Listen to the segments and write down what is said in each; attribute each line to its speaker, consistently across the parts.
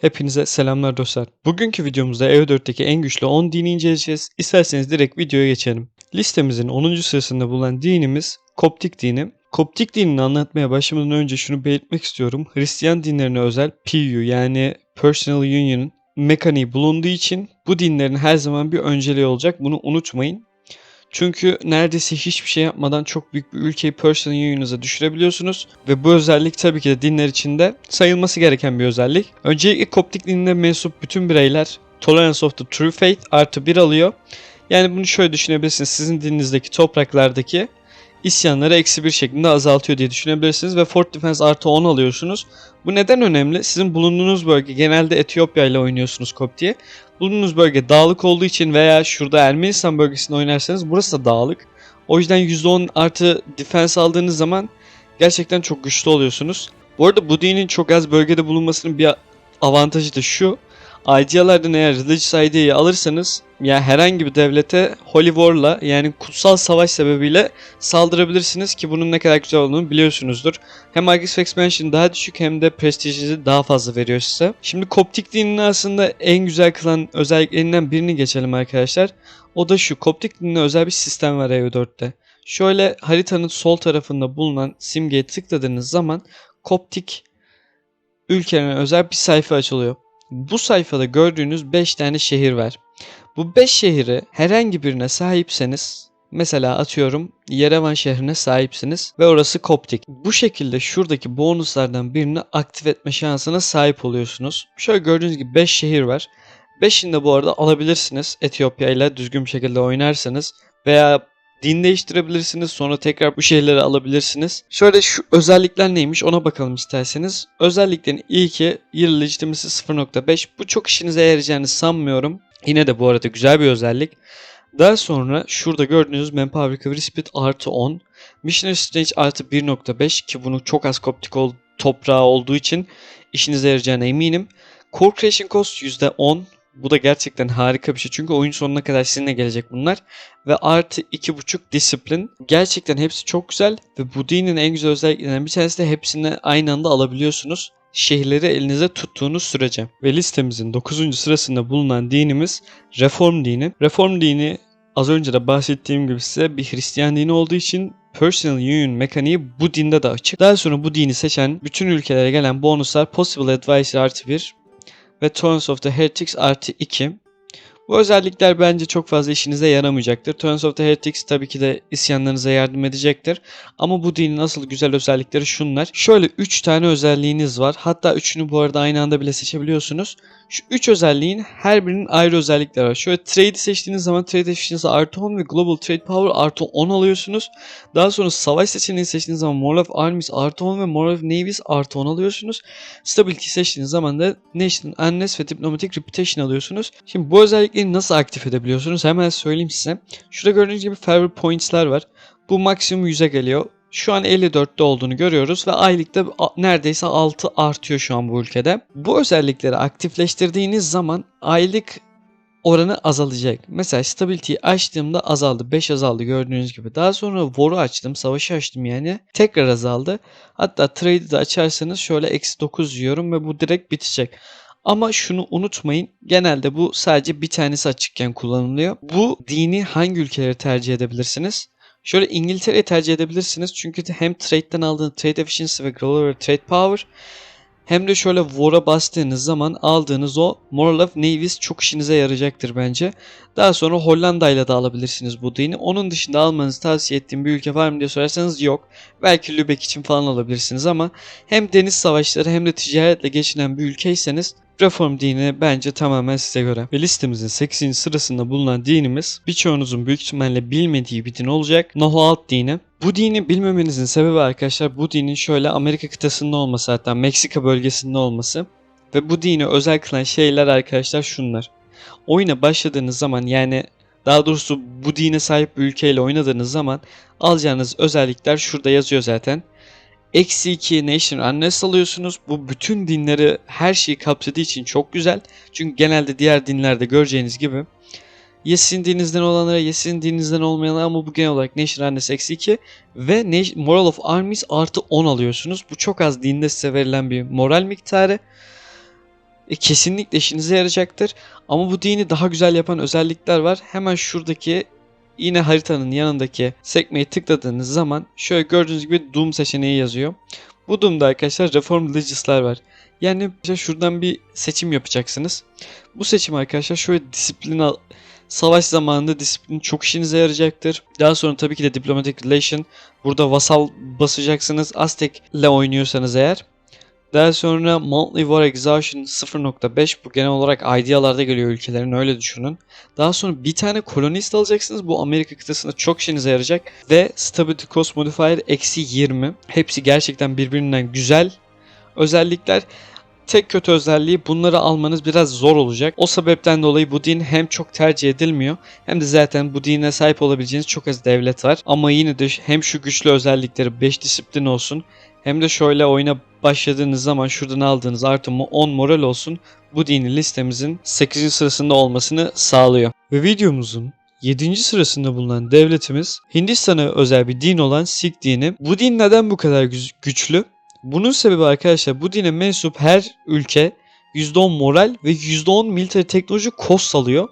Speaker 1: Hepinize selamlar dostlar. Bugünkü videomuzda EU4'teki en güçlü 10 dini inceleyeceğiz. İsterseniz direkt videoya geçelim. Listemizin 10. sırasında bulunan dinimiz Koptik dini. Koptik dinini anlatmaya başlamadan önce şunu belirtmek istiyorum. Hristiyan dinlerine özel PU yani Personal Union'ın mekaniği bulunduğu için bu dinlerin her zaman bir önceliği olacak. Bunu unutmayın. Çünkü neredeyse hiçbir şey yapmadan çok büyük bir ülkeyi personal union'unuza düşürebiliyorsunuz. Ve bu özellik tabii ki de dinler içinde sayılması gereken bir özellik. Öncelikle Koptik dinine mensup bütün bireyler Tolerance of the True Faith artı 1 alıyor. Yani bunu şöyle düşünebilirsiniz. Sizin dininizdeki topraklardaki isyanları eksi bir şeklinde azaltıyor diye düşünebilirsiniz. Ve Fort Defense artı 10 alıyorsunuz. Bu neden önemli? Sizin bulunduğunuz bölge genelde Etiyopya ile oynuyorsunuz Kopti'ye. Bulunduğunuz bölge dağlık olduğu için veya şurada Ermenistan bölgesinde oynarsanız burası da dağlık. O yüzden %10 artı defense aldığınız zaman gerçekten çok güçlü oluyorsunuz. Bu arada bu dinin çok az bölgede bulunmasının bir avantajı da şu. ID'lardan eğer Religious ID'yi alırsanız yani herhangi bir devlete Holy War'la yani kutsal savaş sebebiyle saldırabilirsiniz ki bunun ne kadar güzel olduğunu biliyorsunuzdur. Hem Argus Expansion daha düşük hem de prestijinizi daha fazla veriyor size. Şimdi Koptik dinini aslında en güzel kılan özelliklerinden birini geçelim arkadaşlar. O da şu. Koptik dinine özel bir sistem var EU4'te. Şöyle haritanın sol tarafında bulunan simgeye tıkladığınız zaman Koptik ülkelerine özel bir sayfa açılıyor. Bu sayfada gördüğünüz 5 tane şehir var. Bu 5 şehri herhangi birine sahipseniz Mesela atıyorum Yerevan şehrine sahipsiniz ve orası Koptik. Bu şekilde şuradaki bonuslardan birini aktif etme şansına sahip oluyorsunuz. Şöyle gördüğünüz gibi 5 şehir var. 5'ini de bu arada alabilirsiniz Etiyopya ile düzgün bir şekilde oynarsanız veya din değiştirebilirsiniz sonra tekrar bu şehirleri alabilirsiniz. Şöyle şu özellikler neymiş ona bakalım isterseniz. Özelliklerin ilki Year Legitimacy 0.5 bu çok işinize yarayacağını sanmıyorum. Yine de bu arada güzel bir özellik. Daha sonra şurada gördüğünüz Manpower Recovery Speed artı 10. Missionary Strange artı 1.5 ki bunu çok az koptik ol, toprağı olduğu için işinize yarayacağına eminim. Core Creation Cost %10. Bu da gerçekten harika bir şey. Çünkü oyun sonuna kadar sizinle gelecek bunlar. Ve artı 2.5 disiplin. Gerçekten hepsi çok güzel. Ve bu dinin en güzel özelliklerinden bir tanesi de hepsini aynı anda alabiliyorsunuz. Şehirleri elinize tuttuğunuz sürece. Ve listemizin 9. sırasında bulunan dinimiz Reform dini. Reform dini az önce de bahsettiğim gibi size bir Hristiyan dini olduğu için Personal Union mekaniği bu dinde de açık. Daha sonra bu dini seçen bütün ülkelere gelen bonuslar Possible Advisor artı 1 ve Thrones of the Heretics artı 2. Bu özellikler bence çok fazla işinize yaramayacaktır. Thrones of the Heretics tabii ki de isyanlarınıza yardım edecektir. Ama bu dinin asıl güzel özellikleri şunlar. Şöyle 3 tane özelliğiniz var. Hatta üçünü bu arada aynı anda bile seçebiliyorsunuz. Şu 3 özelliğin her birinin ayrı özellikleri var. Şöyle trade'i seçtiğiniz zaman trade efficiency artı 10 ve global trade power artı 10 alıyorsunuz. Daha sonra savaş seçeneği seçtiğiniz zaman moral of armies artı 10 ve moral of navies artı 10 alıyorsunuz. Stability seçtiğiniz zaman da nation, unless ve diplomatic reputation alıyorsunuz. Şimdi bu özellikleri nasıl aktif edebiliyorsunuz? Hemen söyleyeyim size. Şurada gördüğünüz gibi favor points'ler var. Bu maksimum 100'e geliyor. Şu an 54'te olduğunu görüyoruz ve aylıkta neredeyse 6 artıyor şu an bu ülkede. Bu özellikleri aktifleştirdiğiniz zaman aylık oranı azalacak. Mesela stability'yi açtığımda azaldı. 5 azaldı gördüğünüz gibi. Daha sonra war'u açtım. Savaşı açtım yani. Tekrar azaldı. Hatta trade'i de açarsanız şöyle eksi 9 yiyorum ve bu direkt bitecek. Ama şunu unutmayın. Genelde bu sadece bir tanesi açıkken kullanılıyor. Bu dini hangi ülkeleri tercih edebilirsiniz? Şöyle İngiltere'yi tercih edebilirsiniz. Çünkü hem trade'den aldığınız trade efficiency ve global trade power hem de şöyle war'a bastığınız zaman aldığınız o Moral of Navies çok işinize yarayacaktır bence. Daha sonra Hollanda ile de alabilirsiniz bu dini. Onun dışında almanızı tavsiye ettiğim bir ülke var mı diye sorarsanız yok. Belki Lübeck için falan alabilirsiniz ama hem deniz savaşları hem de ticaretle geçinen bir ülkeyseniz Reform dini bence tamamen size göre. Ve listemizin 8. sırasında bulunan dinimiz birçoğunuzun büyük ihtimalle bilmediği bir din olacak. Nohoalt dini. Bu dini bilmemenizin sebebi arkadaşlar bu dinin şöyle Amerika kıtasında olması hatta Meksika bölgesinde olması. Ve bu dini özel kılan şeyler arkadaşlar şunlar. Oyuna başladığınız zaman yani daha doğrusu bu dine sahip bir ülkeyle oynadığınız zaman alacağınız özellikler şurada yazıyor zaten. Eksi 2 Nation Unrest alıyorsunuz. Bu bütün dinleri her şeyi kapsadığı için çok güzel. Çünkü genelde diğer dinlerde göreceğiniz gibi ya sizin dininizden olanlara ya sizin dininizden olmayanlara ama bu genel olarak Nation Unrest eksi 2 ve Moral of Armies artı 10 alıyorsunuz. Bu çok az dinde size verilen bir moral miktarı. e, kesinlikle işinize yarayacaktır. Ama bu dini daha güzel yapan özellikler var. Hemen şuradaki yine haritanın yanındaki sekmeyi tıkladığınız zaman şöyle gördüğünüz gibi Doom seçeneği yazıyor. Bu Doom'da arkadaşlar Reform Religious'lar var. Yani şuradan bir seçim yapacaksınız. Bu seçim arkadaşlar şöyle disiplin al Savaş zamanında disiplin çok işinize yarayacaktır. Daha sonra tabii ki de Diplomatic Relation. Burada vasal basacaksınız. Aztek ile oynuyorsanız eğer. Daha sonra Monthly War Exhaustion 0.5 bu genel olarak idealarda geliyor ülkelerin öyle düşünün. Daha sonra bir tane kolonist alacaksınız. Bu Amerika kıtasında çok işinize yarayacak. Ve Stability Cost Modifier eksi 20. Hepsi gerçekten birbirinden güzel özellikler. Tek kötü özelliği bunları almanız biraz zor olacak. O sebepten dolayı bu din hem çok tercih edilmiyor hem de zaten bu dine sahip olabileceğiniz çok az devlet var. Ama yine de hem şu güçlü özellikleri 5 disiplin olsun hem de şöyle oyuna başladığınız zaman şuradan aldığınız artı 10 moral olsun bu dini listemizin 8. sırasında olmasını sağlıyor. Ve videomuzun 7. sırasında bulunan devletimiz Hindistan'a özel bir din olan Sikh dini. Bu din neden bu kadar gü- güçlü? Bunun sebebi arkadaşlar bu dine mensup her ülke %10 moral ve %10 military teknoloji cost alıyor.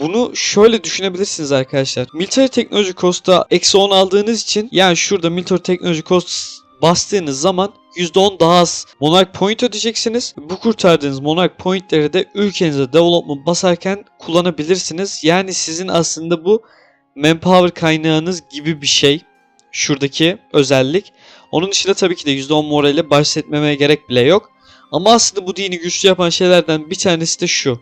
Speaker 1: Bunu şöyle düşünebilirsiniz arkadaşlar. Military teknoloji cost'a eksi 10 aldığınız için yani şurada military teknoloji cost bastığınız zaman %10 daha az Monarch Point ödeyeceksiniz. Bu kurtardığınız Monarch Point'leri de ülkenize development basarken kullanabilirsiniz. Yani sizin aslında bu manpower kaynağınız gibi bir şey. Şuradaki özellik. Onun dışında tabii ki de %10 morale bahsetmemeye gerek bile yok. Ama aslında bu dini güçlü yapan şeylerden bir tanesi de şu.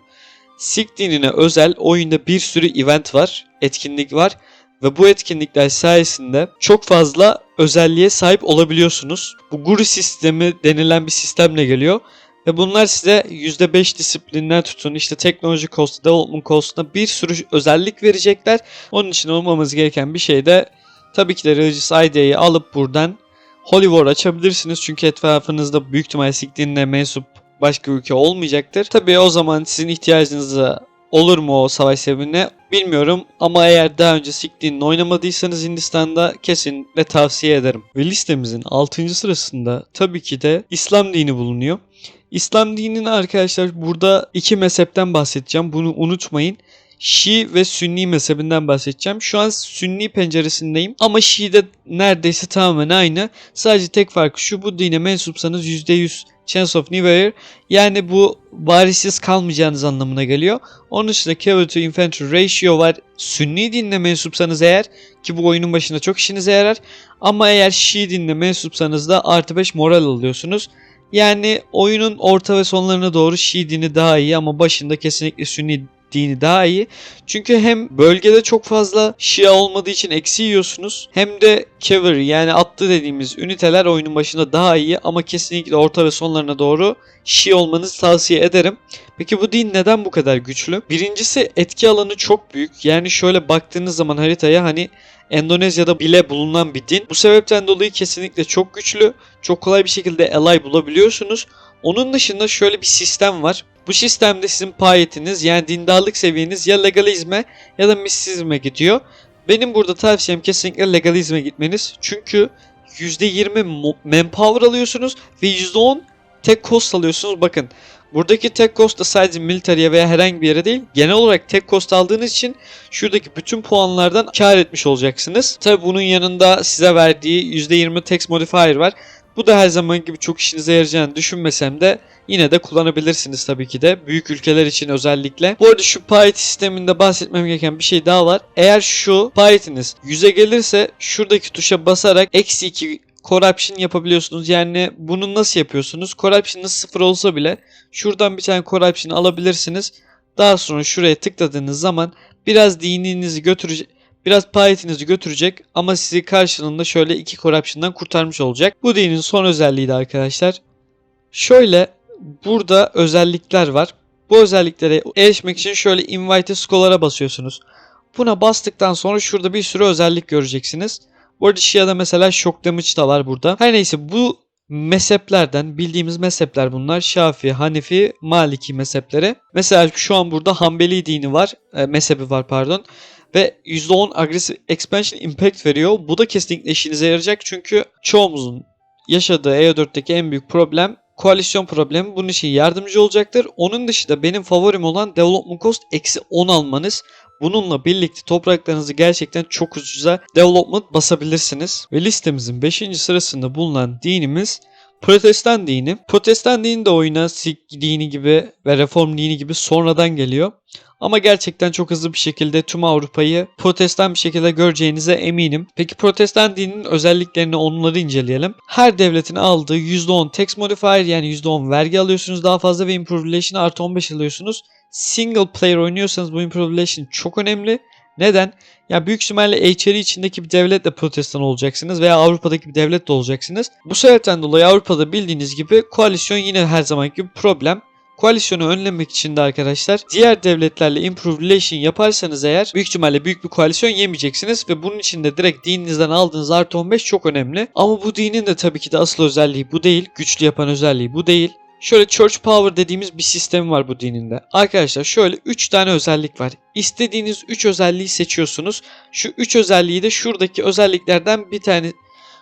Speaker 1: Sikh dinine özel oyunda bir sürü event var, etkinlik var ve bu etkinlikler sayesinde çok fazla özelliğe sahip olabiliyorsunuz. Bu guru sistemi denilen bir sistemle geliyor ve bunlar size %5 disiplinden tutun işte teknoloji cost, development cost'una bir sürü özellik verecekler. Onun için olmamız gereken bir şey de tabii ki de Religious ID'yi alıp buradan Holy War açabilirsiniz çünkü etrafınızda büyük ihtimalle Sikh dinine mensup başka ülke olmayacaktır. Tabii o zaman sizin ihtiyacınıza olur mu o savaş sebebine bilmiyorum ama eğer daha önce Sikh dinini oynamadıysanız Hindistan'da kesinlikle tavsiye ederim. Ve listemizin 6. sırasında tabii ki de İslam dini bulunuyor. İslam dinini arkadaşlar burada iki mezhepten bahsedeceğim. Bunu unutmayın. Şii ve Sünni mezhebinden bahsedeceğim. Şu an Sünni penceresindeyim ama Şii'de neredeyse tamamen aynı. Sadece tek farkı şu bu dine mensupsanız %100 chance of new era yani bu varisiz kalmayacağınız anlamına geliyor. Onun dışında cavalry to infantry ratio var. Sünni dinle mensupsanız eğer ki bu oyunun başında çok işinize yarar. Ama eğer Şii dinle mensupsanız da artı 5 moral alıyorsunuz. Yani oyunun orta ve sonlarına doğru Şii dini daha iyi ama başında kesinlikle Sünni dini daha iyi. Çünkü hem bölgede çok fazla Şia olmadığı için eksi yiyorsunuz. Hem de cavalry yani atlı dediğimiz üniteler oyunun başında daha iyi ama kesinlikle orta ve sonlarına doğru Şii olmanızı tavsiye ederim. Peki bu din neden bu kadar güçlü? Birincisi etki alanı çok büyük. Yani şöyle baktığınız zaman haritaya hani Endonezya'da bile bulunan bir din. Bu sebepten dolayı kesinlikle çok güçlü. Çok kolay bir şekilde ally bulabiliyorsunuz. Onun dışında şöyle bir sistem var. Bu sistemde sizin payetiniz yani dindarlık seviyeniz ya legalizme ya da mistisizme gidiyor. Benim burada tavsiyem kesinlikle legalizme gitmeniz. Çünkü %20 manpower alıyorsunuz ve %10 tek cost alıyorsunuz. Bakın buradaki tek cost da sadece military'e veya herhangi bir yere değil. Genel olarak tek cost aldığınız için şuradaki bütün puanlardan kar etmiş olacaksınız. Tabi bunun yanında size verdiği %20 tax modifier var. Bu da her zaman gibi çok işinize yarayacağını düşünmesem de yine de kullanabilirsiniz tabii ki de. Büyük ülkeler için özellikle. Bu arada şu Piety sisteminde bahsetmem gereken bir şey daha var. Eğer şu Piety'niz 100'e gelirse şuradaki tuşa basarak eksi 2 corruption yapabiliyorsunuz. Yani bunu nasıl yapıyorsunuz? Corruption'ınız sıfır olsa bile şuradan bir tane corruption alabilirsiniz. Daha sonra şuraya tıkladığınız zaman biraz dininizi götürecek biraz payetinizi götürecek ama sizi karşılığında şöyle iki corruption'dan kurtarmış olacak. Bu dinin son özelliği de arkadaşlar. Şöyle burada özellikler var. Bu özelliklere erişmek için şöyle invite scholar'a basıyorsunuz. Buna bastıktan sonra şurada bir sürü özellik göreceksiniz. Bu arada Shia'da mesela shock damage da var burada. Her neyse bu mezheplerden bildiğimiz mezhepler bunlar. Şafi, Hanefi, Maliki mezhepleri. Mesela şu an burada Hanbeli dini var. E, mezhebi var pardon ve %10 agresif expansion impact veriyor. Bu da kesinlikle işinize yarayacak çünkü çoğumuzun yaşadığı EO4'teki en büyük problem koalisyon problemi bunun için yardımcı olacaktır. Onun dışında benim favorim olan development cost eksi 10 almanız. Bununla birlikte topraklarınızı gerçekten çok ucuza development basabilirsiniz. Ve listemizin 5. sırasında bulunan dinimiz Protestan dini. Protestan dini de oyuna Sikh dini gibi ve Reform dini gibi sonradan geliyor. Ama gerçekten çok hızlı bir şekilde tüm Avrupa'yı protestan bir şekilde göreceğinize eminim. Peki protestan dininin özelliklerini onları inceleyelim. Her devletin aldığı %10 tax modifier yani %10 vergi alıyorsunuz daha fazla ve improve relation artı 15 alıyorsunuz. Single player oynuyorsanız bu improve relation çok önemli. Neden? Ya büyük ihtimalle HRI içindeki bir devletle protestan olacaksınız veya Avrupa'daki bir devlet de olacaksınız. Bu sebepten dolayı Avrupa'da bildiğiniz gibi koalisyon yine her zamanki gibi problem. Koalisyonu önlemek için de arkadaşlar diğer devletlerle improve relation yaparsanız eğer büyük ihtimalle büyük bir koalisyon yemeyeceksiniz ve bunun için de direkt dininizden aldığınız artı 15 çok önemli. Ama bu dinin de tabii ki de asıl özelliği bu değil. Güçlü yapan özelliği bu değil. Şöyle Church Power dediğimiz bir sistem var bu dininde. Arkadaşlar şöyle 3 tane özellik var. İstediğiniz 3 özelliği seçiyorsunuz. Şu 3 özelliği de şuradaki özelliklerden bir tane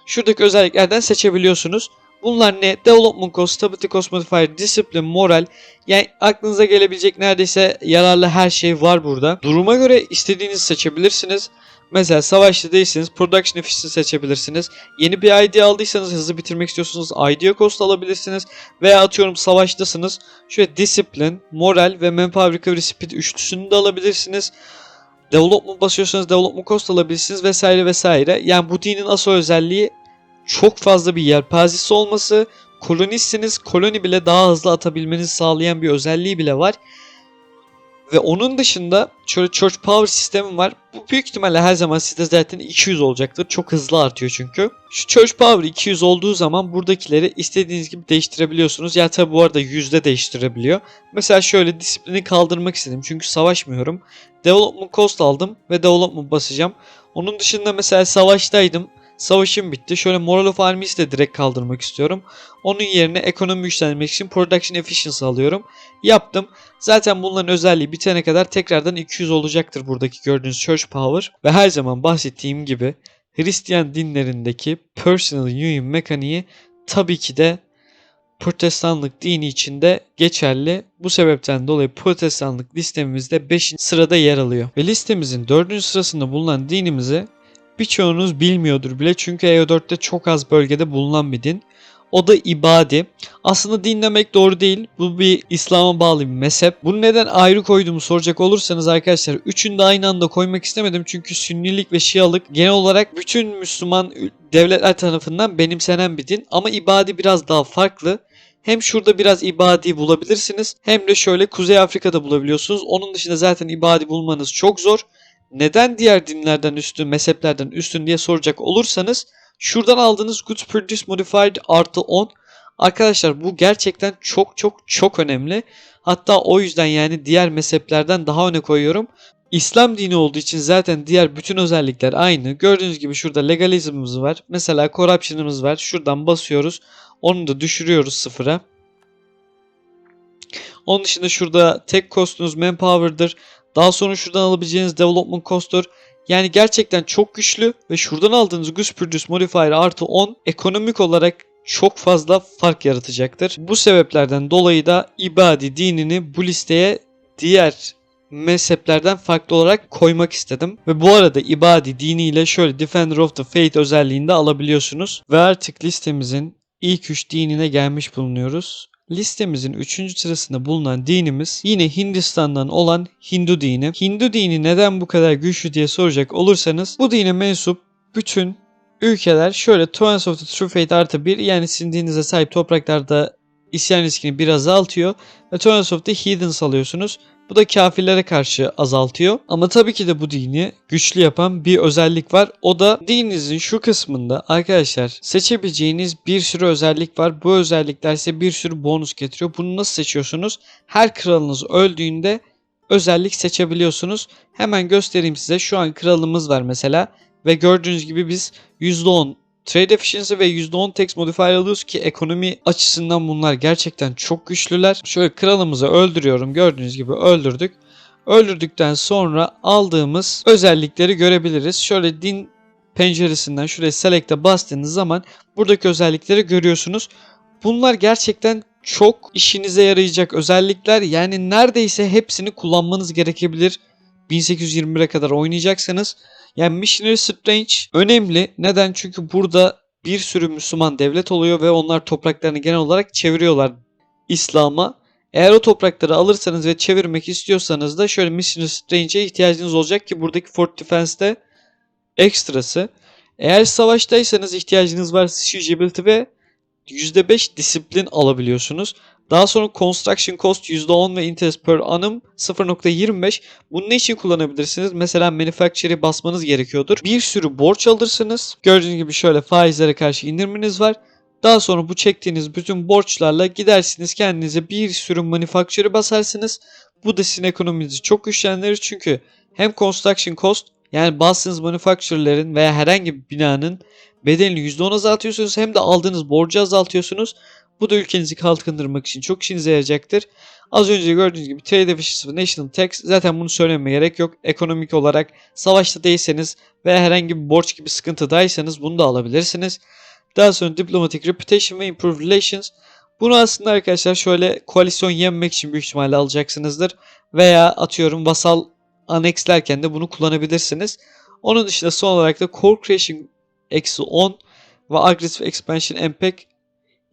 Speaker 1: şuradaki özelliklerden seçebiliyorsunuz. Bunlar ne? Development Cost, Stability Cost Modifier, Discipline, Moral. Yani aklınıza gelebilecek neredeyse yararlı her şey var burada. Duruma göre istediğinizi seçebilirsiniz. Mesela savaşta değilseniz Production Efficiency seçebilirsiniz. Yeni bir ID aldıysanız hızlı bitirmek istiyorsunuz IDEA Cost alabilirsiniz. Veya atıyorum savaştasınız. Şöyle Discipline, Moral ve Manpower Recovery Speed üçlüsünü de alabilirsiniz. Development basıyorsanız Development Cost alabilirsiniz vesaire vesaire. Yani bu dinin asıl özelliği çok fazla bir yelpazesi olması. Kolonistsiniz. Koloni bile daha hızlı atabilmenizi sağlayan bir özelliği bile var. Ve onun dışında şöyle Church Power sistemi var. Bu büyük ihtimalle her zaman sizde zaten 200 olacaktır. Çok hızlı artıyor çünkü. Şu Church Power 200 olduğu zaman buradakileri istediğiniz gibi değiştirebiliyorsunuz. Ya tabi bu arada yüzde değiştirebiliyor. Mesela şöyle disiplini kaldırmak istedim çünkü savaşmıyorum. Development Cost aldım ve Development basacağım. Onun dışında mesela savaştaydım. Savaşım bitti. Şöyle Moral of Armies'i de direkt kaldırmak istiyorum. Onun yerine ekonomi güçlendirmek için Production Efficiency alıyorum. Yaptım. Zaten bunların özelliği bitene kadar tekrardan 200 olacaktır buradaki gördüğünüz Church Power. Ve her zaman bahsettiğim gibi Hristiyan dinlerindeki Personal Union mekaniği tabii ki de Protestanlık dini içinde geçerli. Bu sebepten dolayı Protestanlık listemizde 5. sırada yer alıyor. Ve listemizin 4. sırasında bulunan dinimizi birçoğunuz bilmiyordur bile çünkü EU4'te çok az bölgede bulunan bir din. O da ibadi. Aslında din demek doğru değil. Bu bir İslam'a bağlı bir mezhep. Bunu neden ayrı koyduğumu soracak olursanız arkadaşlar üçünü de aynı anda koymak istemedim. Çünkü Sünnilik ve Şialık genel olarak bütün Müslüman devletler tarafından benimsenen bir din. Ama ibadi biraz daha farklı. Hem şurada biraz ibadi bulabilirsiniz hem de şöyle Kuzey Afrika'da bulabiliyorsunuz. Onun dışında zaten ibadi bulmanız çok zor. Neden diğer dinlerden üstün, mezheplerden üstün diye soracak olursanız şuradan aldığınız Goods Produce Modified artı 10 Arkadaşlar bu gerçekten çok çok çok önemli. Hatta o yüzden yani diğer mezheplerden daha öne koyuyorum. İslam dini olduğu için zaten diğer bütün özellikler aynı. Gördüğünüz gibi şurada legalizmimiz var. Mesela corruption'ımız var. Şuradan basıyoruz. Onu da düşürüyoruz sıfıra. Onun dışında şurada tek costunuz manpower'dır. Daha sonra şuradan alabileceğiniz development cost'tur. Yani gerçekten çok güçlü ve şuradan aldığınız Goose Produce Modifier artı 10 ekonomik olarak çok fazla fark yaratacaktır. Bu sebeplerden dolayı da ibadi dinini bu listeye diğer mezheplerden farklı olarak koymak istedim. Ve bu arada ibadi diniyle şöyle Defender of the Faith özelliğini de alabiliyorsunuz. Ve artık listemizin ilk 3 dinine gelmiş bulunuyoruz. Listemizin 3. sırasında bulunan dinimiz yine Hindistan'dan olan Hindu dini. Hindu dini neden bu kadar güçlü diye soracak olursanız bu dine mensup bütün ülkeler şöyle Twins of the True Faith artı 1 yani sizin dininize sahip topraklarda isyan riskini biraz azaltıyor ve Twins of the Heathens alıyorsunuz. Bu da kafirlere karşı azaltıyor. Ama tabii ki de bu dini güçlü yapan bir özellik var. O da dininizin şu kısmında arkadaşlar seçebileceğiniz bir sürü özellik var. Bu özellikler size bir sürü bonus getiriyor. Bunu nasıl seçiyorsunuz? Her kralınız öldüğünde özellik seçebiliyorsunuz. Hemen göstereyim size. Şu an kralımız var mesela. Ve gördüğünüz gibi biz %10 Trade Efficiency ve %10 Tax Modifier alıyoruz ki ekonomi açısından bunlar gerçekten çok güçlüler. Şöyle kralımızı öldürüyorum. Gördüğünüz gibi öldürdük. Öldürdükten sonra aldığımız özellikleri görebiliriz. Şöyle din penceresinden şuraya select'e bastığınız zaman buradaki özellikleri görüyorsunuz. Bunlar gerçekten çok işinize yarayacak özellikler. Yani neredeyse hepsini kullanmanız gerekebilir. 1821'e kadar oynayacaksanız. Yani Missionary Strange önemli. Neden? Çünkü burada bir sürü Müslüman devlet oluyor ve onlar topraklarını genel olarak çeviriyorlar İslam'a. Eğer o toprakları alırsanız ve çevirmek istiyorsanız da şöyle Missionary Strange'e ihtiyacınız olacak ki buradaki Fort Defense'de ekstrası. Eğer savaştaysanız ihtiyacınız var Siegeability ve %5 disiplin alabiliyorsunuz. Daha sonra Construction Cost %10 ve Interest per annum 0.25. Bunu ne için kullanabilirsiniz? Mesela Manufacture'e basmanız gerekiyordur. Bir sürü borç alırsınız. Gördüğünüz gibi şöyle faizlere karşı indiriminiz var. Daha sonra bu çektiğiniz bütün borçlarla gidersiniz kendinize bir sürü manufacture'e basarsınız. Bu da sizin ekonominizi çok güçlendirir çünkü hem construction cost yani bastığınız manufacture'lerin veya herhangi bir binanın bedelini %10 azaltıyorsunuz hem de aldığınız borcu azaltıyorsunuz. Bu da ülkenizi kalkındırmak için çok işinize yarayacaktır. Az önce gördüğünüz gibi Trade Efficiency National Tax zaten bunu söylememe gerek yok. Ekonomik olarak savaşta değilseniz veya herhangi bir borç gibi sıkıntıdaysanız bunu da alabilirsiniz. Daha sonra Diplomatic Reputation ve Improved Relations. Bunu aslında arkadaşlar şöyle koalisyon yenmek için büyük ihtimalle alacaksınızdır. Veya atıyorum vasal anexlerken de bunu kullanabilirsiniz. Onun dışında son olarak da Core Creation eksi 10 ve Aggressive Expansion Impact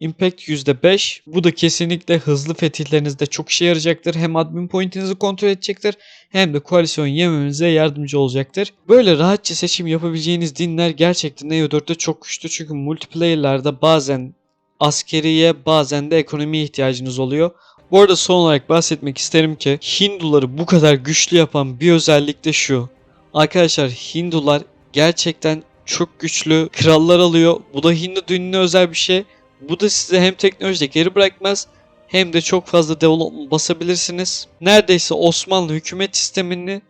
Speaker 1: Impact %5. Bu da kesinlikle hızlı fetihlerinizde çok işe yarayacaktır. Hem admin pointinizi kontrol edecektir hem de koalisyon yememize yardımcı olacaktır. Böyle rahatça seçim yapabileceğiniz dinler gerçekten EU4'te çok güçlü. Çünkü multiplayer'larda bazen askeriye bazen de ekonomiye ihtiyacınız oluyor. Bu arada son olarak bahsetmek isterim ki Hinduları bu kadar güçlü yapan bir özellik de şu. Arkadaşlar Hindular gerçekten çok güçlü krallar alıyor. Bu da Hindu dinine özel bir şey. Bu da size hem teknolojide geri bırakmaz hem de çok fazla development basabilirsiniz. Neredeyse Osmanlı hükümet sistemini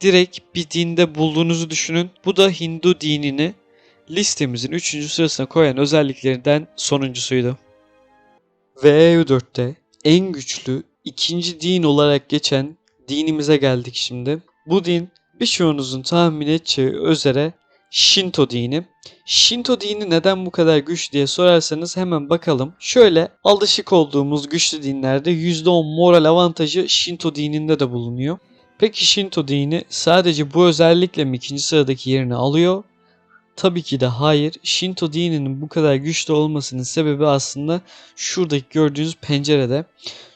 Speaker 1: direkt bir dinde bulduğunuzu düşünün. Bu da Hindu dinini listemizin 3. sırasına koyan özelliklerinden sonuncusuydu. Ve EU4'te en güçlü ikinci din olarak geçen dinimize geldik şimdi. Bu din birçoğunuzun tahmin edeceği üzere Shinto dini. Shinto dini neden bu kadar güçlü diye sorarsanız hemen bakalım. Şöyle alışık olduğumuz güçlü dinlerde %10 moral avantajı Shinto dininde de bulunuyor. Peki Shinto dini sadece bu özellikle mi ikinci sıradaki yerini alıyor? Tabii ki de hayır. Shinto dininin bu kadar güçlü olmasının sebebi aslında şuradaki gördüğünüz pencerede.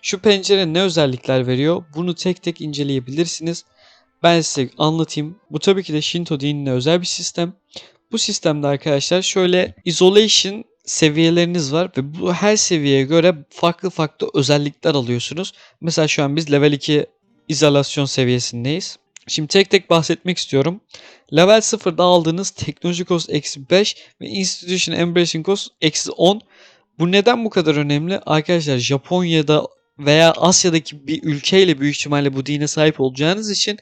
Speaker 1: Şu pencere ne özellikler veriyor? Bunu tek tek inceleyebilirsiniz. Ben size anlatayım. Bu tabii ki de Shinto dinine özel bir sistem. Bu sistemde arkadaşlar şöyle isolation seviyeleriniz var ve bu her seviyeye göre farklı farklı özellikler alıyorsunuz. Mesela şu an biz level 2 izolasyon seviyesindeyiz. Şimdi tek tek bahsetmek istiyorum. Level 0'da aldığınız teknoloji cost eksi 5 ve institution embracing cost eksi 10. Bu neden bu kadar önemli? Arkadaşlar Japonya'da veya Asya'daki bir ülkeyle büyük ihtimalle bu dine sahip olacağınız için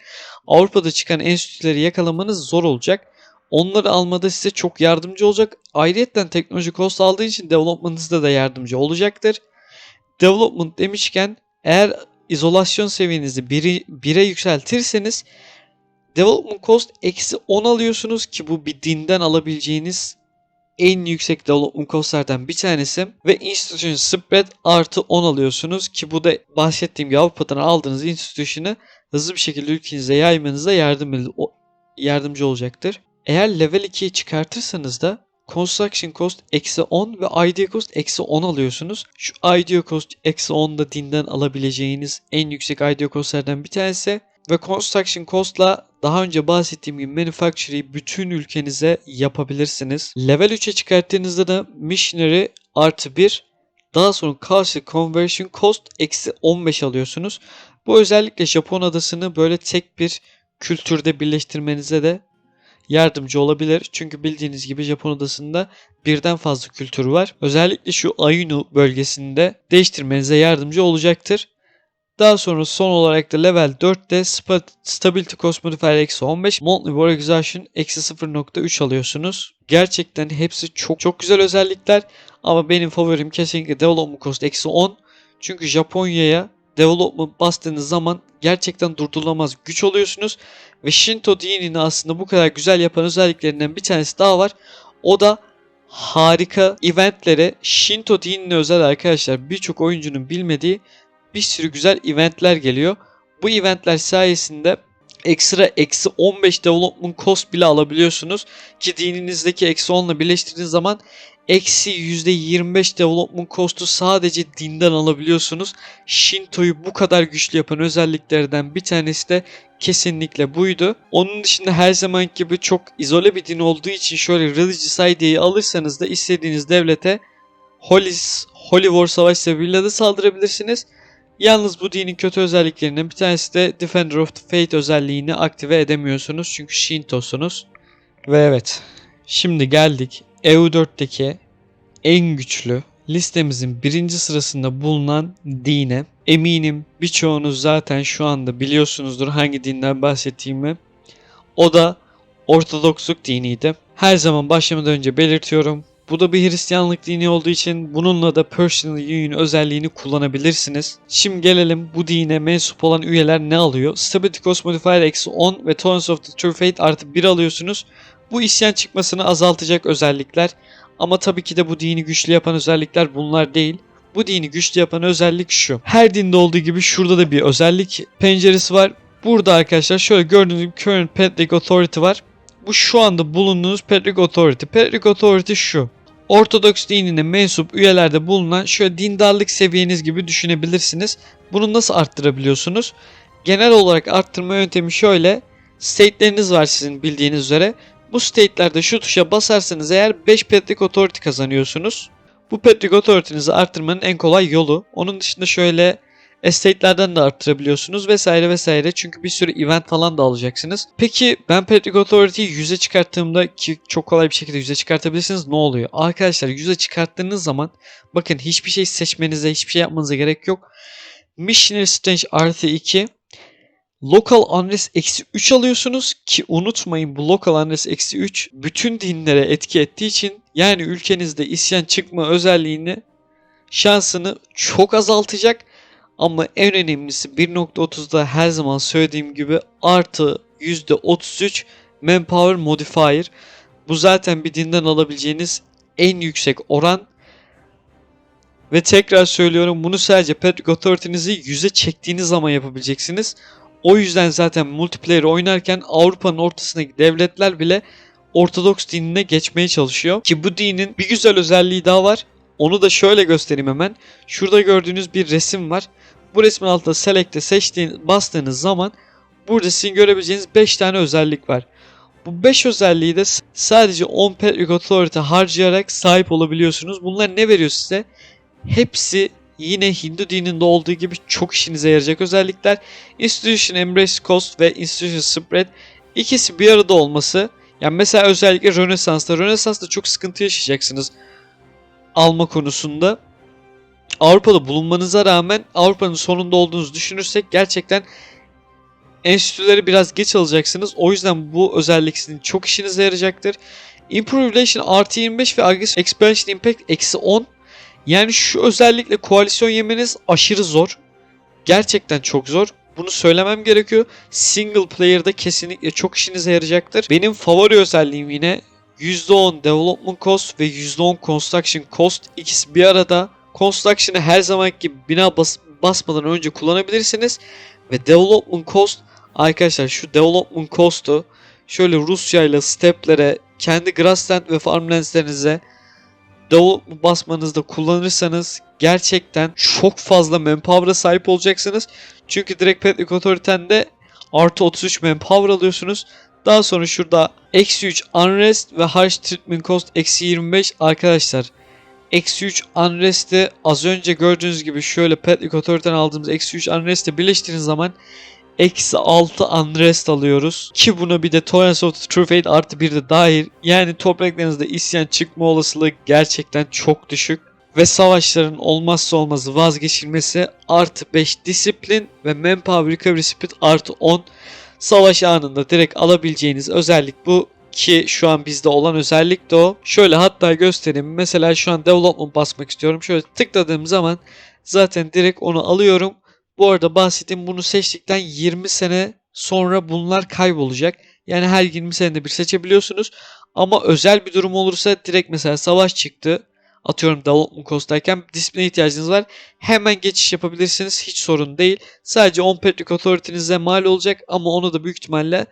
Speaker 1: Avrupa'da çıkan enstitüleri yakalamanız zor olacak. Onları almada size çok yardımcı olacak. Ayrıca teknoloji cost aldığı için development'ınızda da yardımcı olacaktır. Development demişken eğer izolasyon seviyenizi 1'e 1'e yükseltirseniz development cost eksi 10 alıyorsunuz ki bu bir dinden alabileceğiniz en yüksek development costlardan bir tanesi ve institution spread artı 10 alıyorsunuz ki bu da bahsettiğim gibi Avrupa'dan aldığınız institution'ı hızlı bir şekilde ülkenize yaymanıza yardım yardımcı olacaktır. Eğer level 2'yi çıkartırsanız da Construction Cost eksi 10 ve Idea Cost eksi 10 alıyorsunuz. Şu Idea Cost eksi 10 da dinden alabileceğiniz en yüksek Idea Cost'lardan bir tanesi. Ve Construction Cost'la daha önce bahsettiğim gibi Manufacturing'i bütün ülkenize yapabilirsiniz. Level 3'e çıkarttığınızda da Missionary artı 1 daha sonra Culture Conversion Cost eksi 15 alıyorsunuz. Bu özellikle Japon adasını böyle tek bir kültürde birleştirmenize de yardımcı olabilir. Çünkü bildiğiniz gibi Japon adasında birden fazla kültür var. Özellikle şu Ainu bölgesinde değiştirmenize yardımcı olacaktır. Daha sonra son olarak da level 4'te Stability Cost Modifier eksi 15, Monthly War Exhaustion eksi 0.3 alıyorsunuz. Gerçekten hepsi çok çok güzel özellikler ama benim favorim kesinlikle Development Cost eksi 10. Çünkü Japonya'ya development bastığınız zaman gerçekten durdurulamaz güç oluyorsunuz. Ve Shinto dinini aslında bu kadar güzel yapan özelliklerinden bir tanesi daha var. O da harika eventlere Shinto dinine özel arkadaşlar birçok oyuncunun bilmediği bir sürü güzel eventler geliyor. Bu eventler sayesinde ekstra eksi 15 development cost bile alabiliyorsunuz. Ki dininizdeki eksi 10 ile birleştirdiğiniz zaman eksi %25 development cost'u sadece dinden alabiliyorsunuz. Shinto'yu bu kadar güçlü yapan özelliklerden bir tanesi de kesinlikle buydu. Onun dışında her zaman gibi çok izole bir din olduğu için şöyle Religious ID'yi alırsanız da istediğiniz devlete Holy, Holy War savaş sebebiyle de saldırabilirsiniz. Yalnız bu dinin kötü özelliklerinden bir tanesi de Defender of the Faith özelliğini aktive edemiyorsunuz. Çünkü Shinto'sunuz. Ve evet. Şimdi geldik EU4'teki en güçlü listemizin birinci sırasında bulunan dine. Eminim birçoğunuz zaten şu anda biliyorsunuzdur hangi dinden bahsettiğimi. O da Ortodoksluk diniydi. Her zaman başlamadan önce belirtiyorum. Bu da bir Hristiyanlık dini olduğu için bununla da Personal Union özelliğini kullanabilirsiniz. Şimdi gelelim bu dine mensup olan üyeler ne alıyor? Stability Modifier eksi 10 ve Tolerance of the True Faith artı 1 alıyorsunuz. Bu isyan çıkmasını azaltacak özellikler. Ama tabii ki de bu dini güçlü yapan özellikler bunlar değil. Bu dini güçlü yapan özellik şu. Her dinde olduğu gibi şurada da bir özellik penceresi var. Burada arkadaşlar şöyle gördüğünüz gibi Current Patrick Authority var. Bu şu anda bulunduğunuz Patrick Authority. Patrick Authority şu. Ortodoks dinine mensup üyelerde bulunan şöyle dindarlık seviyeniz gibi düşünebilirsiniz. Bunu nasıl arttırabiliyorsunuz? Genel olarak arttırma yöntemi şöyle. State'leriniz var sizin bildiğiniz üzere. Bu state'lerde şu tuşa basarsanız eğer 5 Patrick Authority kazanıyorsunuz. Bu Patrick Authority'nizi arttırmanın en kolay yolu. Onun dışında şöyle estate'lerden de arttırabiliyorsunuz vesaire vesaire. Çünkü bir sürü event falan da alacaksınız. Peki ben Patrick Authority'yi 100'e çıkarttığımda ki çok kolay bir şekilde 100'e çıkartabilirsiniz ne oluyor? Arkadaşlar 100'e çıkarttığınız zaman bakın hiçbir şey seçmenize hiçbir şey yapmanıza gerek yok. Missionary Strange artı 2 Local Unrest eksi 3 alıyorsunuz ki unutmayın bu Local Unrest eksi 3 bütün dinlere etki ettiği için yani ülkenizde isyan çıkma özelliğini şansını çok azaltacak ama en önemlisi 1.30'da her zaman söylediğim gibi artı %33 Manpower Modifier. Bu zaten bir dinden alabileceğiniz en yüksek oran. Ve tekrar söylüyorum bunu sadece Patrick Authority'nizi 100'e çektiğiniz zaman yapabileceksiniz. O yüzden zaten multiplayer oynarken Avrupa'nın ortasındaki devletler bile Ortodoks dinine geçmeye çalışıyor. Ki bu dinin bir güzel özelliği daha var. Onu da şöyle göstereyim hemen. Şurada gördüğünüz bir resim var. Bu resmin altında select'e seçtiğiniz, bastığınız zaman burada sizin görebileceğiniz 5 tane özellik var. Bu 5 özelliği de sadece 10 Patrick Authority harcayarak sahip olabiliyorsunuz. Bunlar ne veriyor size? Hepsi yine Hindu dininde olduğu gibi çok işinize yarayacak özellikler. Institution Embrace Cost ve Institution Spread ikisi bir arada olması. Yani mesela özellikle Rönesans'ta. Rönesans'ta çok sıkıntı yaşayacaksınız alma konusunda. Avrupa'da bulunmanıza rağmen Avrupa'nın sonunda olduğunuzu düşünürsek gerçekten enstitüleri biraz geç alacaksınız. O yüzden bu özellik sizin çok işinize yarayacaktır. Improve Relation artı 25 ve Aggressive Expansion Impact eksi 10. Yani şu özellikle koalisyon yemeniz aşırı zor. Gerçekten çok zor. Bunu söylemem gerekiyor. Single player'da kesinlikle çok işinize yarayacaktır. Benim favori özelliğim yine %10 Development Cost ve %10 Construction Cost ikisi bir arada. Construction'ı her zamanki bina bas basmadan önce kullanabilirsiniz. Ve Development Cost arkadaşlar şu Development Cost'u şöyle Rusya ile steplere kendi grassland ve farmlands'lerinize development basmanızda kullanırsanız gerçekten çok fazla manpower'a sahip olacaksınız. Çünkü direkt Patrick Authority'de artı 33 manpower alıyorsunuz. Daha sonra şurada eksi 3 unrest ve harsh treatment cost eksi 25 arkadaşlar. Eksi 3 unrest'i az önce gördüğünüz gibi şöyle Patrick Authority'den aldığımız eksi 3 unrest'i birleştirdiğiniz zaman eksi 6 unrest alıyoruz. Ki buna bir de Tolerance of True Fate artı 1 de dahil. Yani topraklarınızda isyan çıkma olasılığı gerçekten çok düşük. Ve savaşların olmazsa olmazı vazgeçilmesi artı 5 disiplin ve Manpower Recovery Speed artı 10 savaş anında direkt alabileceğiniz özellik bu ki şu an bizde olan özellik de o. Şöyle hatta göstereyim. Mesela şu an development basmak istiyorum. Şöyle tıkladığım zaman zaten direkt onu alıyorum. Bu arada bahsettiğim bunu seçtikten 20 sene sonra bunlar kaybolacak. Yani her 20 senede bir seçebiliyorsunuz. Ama özel bir durum olursa direkt mesela savaş çıktı. Atıyorum Development Cost'tayken disipline ihtiyacınız var. Hemen geçiş yapabilirsiniz. Hiç sorun değil. Sadece On Patrick Authority'nize mal olacak ama onu da büyük ihtimalle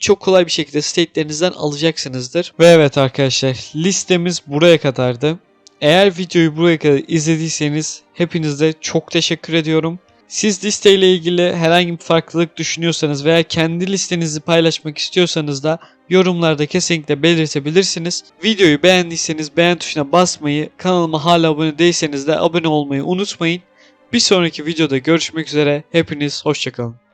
Speaker 1: çok kolay bir şekilde state'lerinizden alacaksınızdır. Ve evet arkadaşlar listemiz buraya kadardı. Eğer videoyu buraya kadar izlediyseniz hepinize çok teşekkür ediyorum. Siz listeyle ilgili herhangi bir farklılık düşünüyorsanız veya kendi listenizi paylaşmak istiyorsanız da yorumlarda kesinlikle belirtebilirsiniz. Videoyu beğendiyseniz beğen tuşuna basmayı, kanalıma hala abone değilseniz de abone olmayı unutmayın. Bir sonraki videoda görüşmek üzere. Hepiniz hoşçakalın.